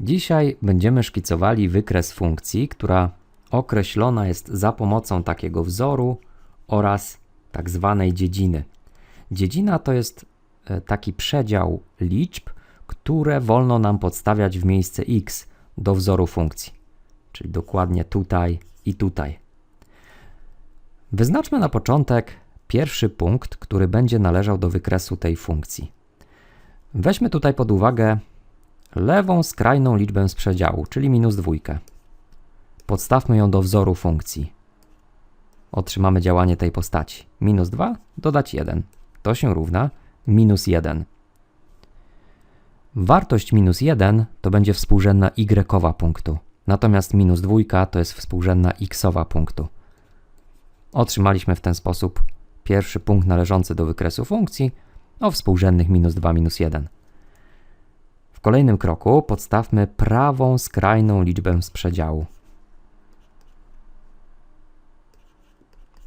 Dzisiaj będziemy szkicowali wykres funkcji, która określona jest za pomocą takiego wzoru oraz tak zwanej dziedziny. Dziedzina to jest e, taki przedział liczb, które wolno nam podstawiać w miejsce x do wzoru funkcji, czyli dokładnie tutaj i tutaj. Wyznaczmy na początek pierwszy punkt, który będzie należał do wykresu tej funkcji. Weźmy tutaj pod uwagę lewą skrajną liczbę z przedziału, czyli minus dwójkę. Podstawmy ją do wzoru funkcji. Otrzymamy działanie tej postaci. Minus 2 dodać 1. To się równa minus 1. Wartość minus 1 to będzie współrzędna y punktu, natomiast minus 2 to jest współrzędna x punktu. Otrzymaliśmy w ten sposób pierwszy punkt należący do wykresu funkcji o współrzędnych minus 2, minus 1. W kolejnym kroku podstawmy prawą skrajną liczbę z przedziału.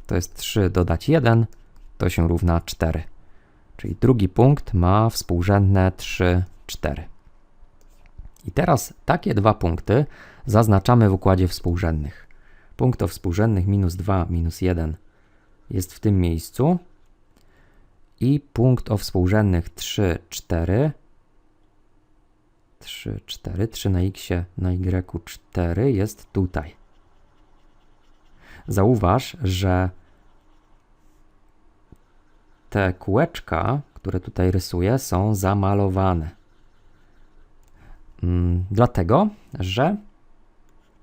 To jest 3 dodać 1, to się równa 4. Czyli drugi punkt ma współrzędne 3, 4. I teraz takie dwa punkty zaznaczamy w układzie współrzędnych. Punkt o współrzędnych minus 2, minus 1 jest w tym miejscu i punkt o współrzędnych 3, 4 3, 4, 3 na x, na y 4 jest tutaj. Zauważ, że te kółeczka, które tutaj rysuję, są zamalowane. Mm, dlatego, że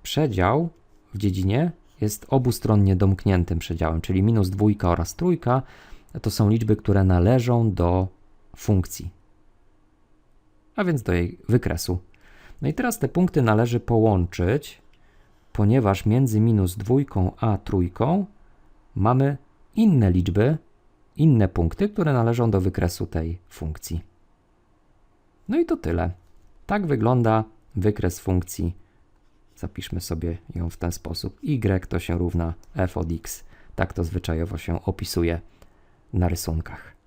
przedział w dziedzinie jest obustronnie domkniętym przedziałem, czyli minus dwójka oraz trójka to są liczby, które należą do funkcji, a więc do jej wykresu. No i teraz te punkty należy połączyć, ponieważ między minus dwójką a trójką mamy inne liczby, inne punkty, które należą do wykresu tej funkcji. No i to tyle. Tak wygląda wykres funkcji. Zapiszmy sobie ją w ten sposób. y to się równa f od x. Tak to zwyczajowo się opisuje na rysunkach.